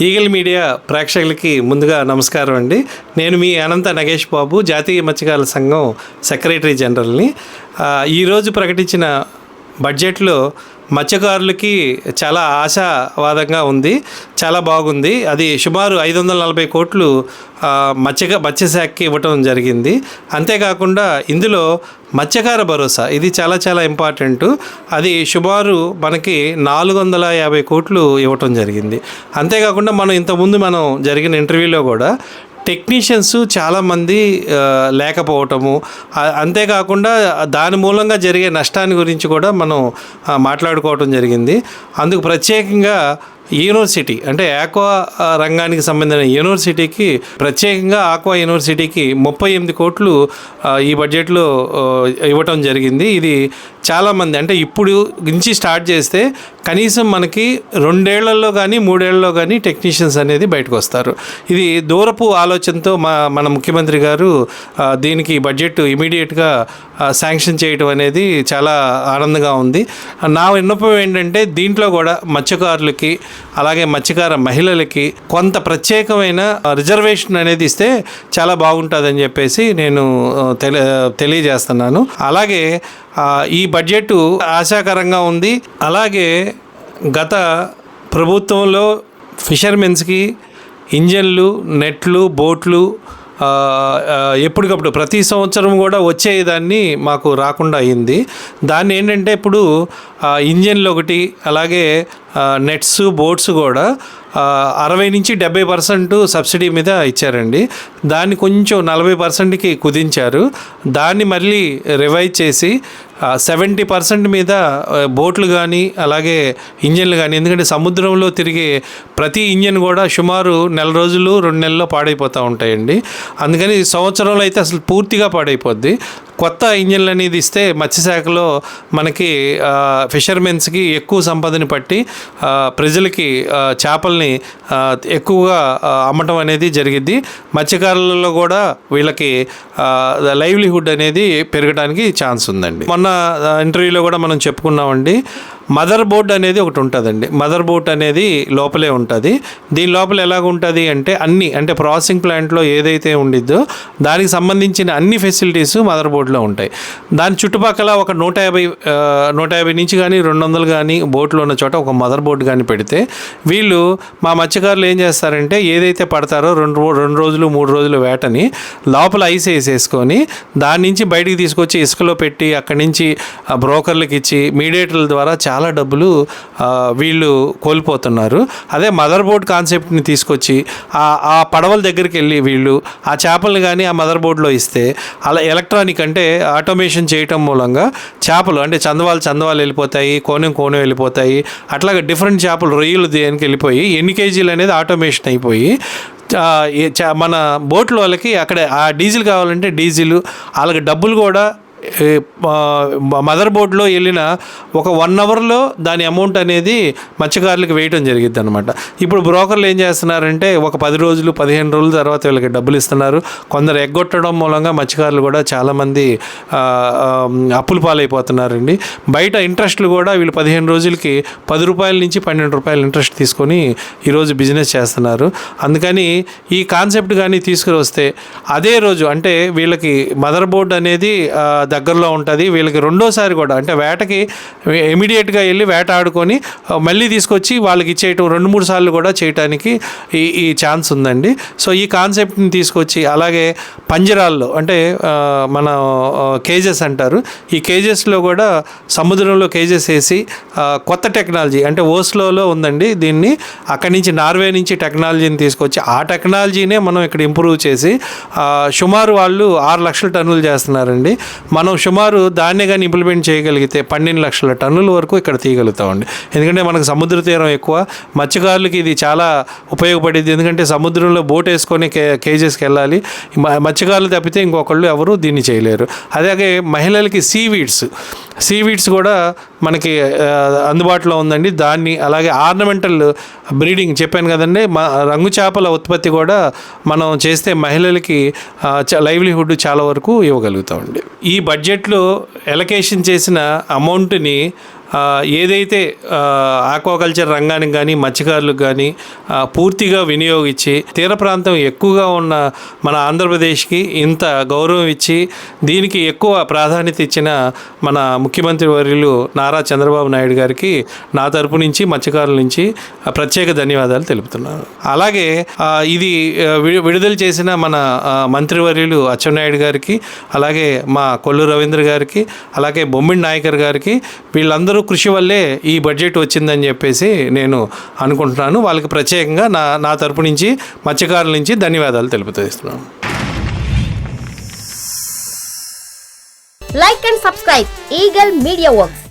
Eagle media ప్రేక్షకులకి ముందుగా నమస్కారం అండి. నేను మీ అనంత నగేష్ బాబు జాతీయ మత్స్యకారుల సంఘం సెక్రటరీ జనరల్ని. ఈరోజు ప్రకటించిన బడ్జెట్లో మత్స్యకారులకి చాలా ఆశావాదంగా ఉంది చాలా బాగుంది. అది సుమారు ఐదు వందల నలభై కోట్లు మత్స్యక మత్స్య మత్స్యశాఖకి ఇవ్వటం జరిగింది. అంతేకాకుండా ఇందులో మత్స్యకార భరోసా ఇది చాలా చాలా ఇంపార్టెంట్. అది సుమారు మనకి నాలుగు వందల యాభై కోట్లు ఇవ్వటం జరిగింది. అంతేకాకుండా మనం ఇంతకుముందు మనం జరిగిన ఇంటర్వ్యూలో కూడా టెక్నీషియన్స్ చాలామంది లేకపోవటము. అంతేకాకుండా దాని మూలంగా జరిగే నష్టాన్ని గురించి కూడా మనం మాట్లాడుకోవటం జరిగింది. అందుకు ప్రత్యేకంగా యూనివర్సిటీ అంటే ఆక్వా రంగానికి సంబంధించిన యూనివర్సిటీకి ప్రత్యేకంగా ఆక్వా యూనివర్సిటీకి ముప్పై ఎనిమిది కోట్లు ఈ బడ్జెట్లో ఇవ్వటం జరిగింది. ఇది చాలామంది అంటే ఇప్పుడు నుంచి స్టార్ట్ చేస్తే కనీసం మనకి రెండేళ్ళలో కానీ మూడేళ్ళలో కానీ టెక్నీషియన్స్ అనేది బయటకు వస్తారు ఇది దూరపు ఆలోచనతో మా మన ముఖ్యమంత్రి గారు దీనికి బడ్జెట్ ఇమీడియట్గా శాంక్షన్ చేయటం అనేది చాలా ఆనందంగా ఉంది. నా విన్నపం ఏంటంటే దీంట్లో కూడా మత్స్యకారులకి అలాగే మత్స్యకార మహిళలకి కొంత ప్రత్యేకమైన రిజర్వేషన్ అనేది ఇస్తే చాలా బాగుంటుందని చెప్పేసి నేను తెలి తెలియజేస్తున్నాను. అలాగే ఈ బడ్జెట్ ఆశాకరంగా ఉంది. అలాగే గత ప్రభుత్వంలో ఫిషర్మెన్స్కి ఇంజన్లు నెట్లు బోట్లు ఎప్పటికప్పుడు ప్రతి సంవత్సరం కూడా వచ్చేదాన్ని మాకు రాకుండా అయింది. దాన్ని ఏంటంటే ఇప్పుడు ఇంజన్లు ఒకటి అలాగే నెట్స్ బోట్స్ కూడా అరవై నుంచి డెబ్బై పర్సెంట్ సబ్సిడీ మీద ఇచ్చారండి. దాన్ని కొంచెం నలభై పర్సెంట్కి కుదించారు. దాన్ని మళ్ళీ రివైజ్ చేసి సెవెంటీ పర్సెంట్ మీద బోట్లు కానీ అలాగే ఇంజన్లు కానీ ఎందుకంటే సముద్రంలో తిరిగే ప్రతి ఇంజన్ కూడా సుమారు నెల రోజులు రెండు నెలల్లో పాడైపోతూ ఉంటాయండి. అందుకని సంవత్సరంలో అయితే అసలు పూర్తిగా పాడైపోద్ది. కొత్త ఇంజన్లు అనేది ఇస్తే మత్స్యశాఖలో మనకి ఫిషర్మెన్స్కి ఎక్కువ సంపదని పట్టి ప్రజలకి చేపల్ని ఎక్కువగా అమ్మటం అనేది జరిగింది మత్స్యకారులలో కూడా వీళ్ళకి లైవ్లీహుడ్ అనేది పెరగడానికి ఛాన్స్ ఉందండి. మొన్న ఇంటర్వ్యూలో కూడా మనం చెప్పుకున్నామండి. మదర్ బోర్డ్ అనేది ఒకటి ఉంటుందండి. మదర్ బోర్డ్ అనేది లోపలే ఉంటుంది. దీని లోపల ఎలాగ ఉంటుంది అంటే అన్ని అంటే ప్రాసెసింగ్ ప్లాంట్లో ఏదైతే ఉండిద్దో దానికి సంబంధించిన అన్ని ఫెసిలిటీస్ మదర్ బోర్డులో ఉంటాయి. దాని చుట్టుపక్కల ఒక నూట యాభై నూట యాభై నుంచి కానీ రెండు వందలు కానీ బోట్లు ఉన్న చోట ఒక మదర్ బోర్డు కానీ పెడితే వీళ్ళు మా మత్స్యకారులు ఏం చేస్తారంటే ఏదైతే పడతారో రెండు రెండు రోజులు మూడు రోజులు వేటని లోపల ఐస్ వేసేసుకొని దాని నుంచి బయటికి తీసుకొచ్చి ఇసుకలో పెట్టి అక్కడి నుంచి ఆ బ్రోకర్లకు ఇచ్చి మీడియేటర్ల ద్వారా చాలా చాలా డబ్బులు వీళ్ళు కోల్పోతున్నారు. అదే మదర్ బోర్డ్ కాన్సెప్ట్ని తీసుకొచ్చి ఆ పడవల దగ్గరికి వెళ్ళి వీళ్ళు ఆ చేపల్ని కానీ ఆ మదర్ బోర్డ్లో ఇస్తే అలా ఎలక్ట్రానిక్ అంటే ఆటోమేషన్ చేయటం మూలంగా చేపలు అంటే చందవాలు చందవాలు వెళ్ళిపోతాయి కోణం కోణం వెళ్ళిపోతాయి అట్లాగే డిఫరెంట్ చేపలు రొయ్యలు దేనికి వెళ్ళిపోయి ఎన్ని కేజీలు అనేది ఆటోమేషన్ అయిపోయి చా- మన బోట్లో వాళ్ళకి అక్కడ ఆ డీజిల్ కావాలంటే డీజిల్ వాళ్ళకి డబ్బులు కూడా మదర్ బోర్డ్లో వెళ్ళిన ఒక వన్ అవర్లో దాని అమౌంట్ అనేది మత్స్యకారులకు వేయటం జరిగింది అనమాట ఇప్పుడు బ్రోకర్లు ఏం చేస్తున్నారంటే ఒక పది రోజులు పదిహేను రోజుల తర్వాత వీళ్ళకి డబ్బులు ఇస్తున్నారు. కొందరు ఎగ్గొట్టడం మూలంగా మత్స్యకారులు కూడా చాలామంది అప్పులు అప్పుల పాలైపోతున్నారండి. బయట ఇంట్రెస్ట్లు కూడా వీళ్ళు పదిహేను రోజులకి పది రూపాయల నుంచి పన్నెండు రూపాయలు ఇంట్రెస్ట్ తీసుకొని ఈరోజు బిజినెస్ చేస్తున్నారు. అందుకని ఈ కాన్సెప్ట్ కానీ తీసుకువస్తే అదే రోజు అంటే వీళ్ళకి మదర్ బోర్డ్ అనేది దగ్గరలో ఉంటుంది. వీళ్ళకి రెండోసారి కూడా అంటే వేటకి ఇమీడియట్గా వెళ్ళి వేట ఆడుకొని మళ్ళీ తీసుకొచ్చి వాళ్ళకి ఇచ్చేయటం రెండు మూడు సార్లు కూడా చేయటానికి ఈ ఈ ఛాన్స్ ఉందండి. సో ఈ కాన్సెప్ట్ని తీసుకొచ్చి అలాగే పంజరాల్లో అంటే మన కేజెస్ అంటారు. ఈ కేజెస్లో కూడా సముద్రంలో కేజెస్ వేసి కొత్త టెక్నాలజీ అంటే ఓస్లోలో ఉందండి దీన్ని. అక్కడి నుంచి నార్వే నుంచి టెక్నాలజీని తీసుకొచ్చి ఆ టెక్నాలజీనే మనం ఇక్కడ ఇంప్రూవ్ చేసి సుమారు వాళ్ళు ఆరు లక్షల టన్నులు చేస్తున్నారండి. మనం సుమారు దాన్నే కానీ ఇంప్లిమెంట్ చేయగలిగితే పన్నెండు లక్షల టన్నుల వరకు ఇక్కడ తీయగలుగుతామండి. ఎందుకంటే మనకు సముద్ర తీరం ఎక్కువ. మత్స్యకారులకి ఇది చాలా ఉపయోగపడేది. ఎందుకంటే సముద్రంలో బోట్ వేసుకొని కే కేజెస్కి వెళ్ళాలి. మత్స్య మత్స్యకారులు తప్పితే ఇంకొకళ్ళు ఎవరు దీన్ని చేయలేరు. అలాగే మహిళలకి సీవీడ్స్ సీవీడ్స్ కూడా మనకి అందుబాటులో ఉందండి. దాన్ని అలాగే ఆర్నమెంటల్ బ్రీడింగ్ చెప్పాను కదండి. మా రంగు చేపల ఉత్పత్తి కూడా మనం చేస్తే మహిళలకి లైవ్లీహుడ్ చాలా వరకు ఇవ్వగలుగుతామండి. ఈ బడ్జెట్లో ఎలకేషన్ చేసిన అమౌంట్ని ఏదైతే ఆక్వాకల్చర్ రంగానికి కానీ మత్స్యకారులకు కానీ పూర్తిగా వినియోగించి తీర ప్రాంతం ఎక్కువగా ఉన్న మన ఆంధ్రప్రదేశ్కి ఇంత గౌరవం ఇచ్చి దీనికి ఎక్కువ ప్రాధాన్యత ఇచ్చిన మన ముఖ్యమంత్రి వర్యులు నారా చంద్రబాబు నాయుడు గారికి నా తరపు నుంచి మత్స్యకారుల నుంచి ప్రత్యేక ధన్యవాదాలు తెలుపుతున్నాను. అలాగే ఇది విడుదల చేసిన మన మంత్రివర్యులు అచ్చెన్నాయుడు గారికి అలాగే మా కొల్లు రవీంద్ర గారికి అలాగే బొమ్మిడి నాయకర్ గారికి వీళ్ళందరూ కృషి వల్లే ఈ బడ్జెట్ వచ్చిందని చెప్పేసి నేను అనుకుంటున్నాను. వాళ్ళకి ప్రత్యేకంగా నా నా తరపు నుంచి మత్స్యకారుల నుంచి ధన్యవాదాలు తెలుపుతున్నాను like and subscribe eagle media works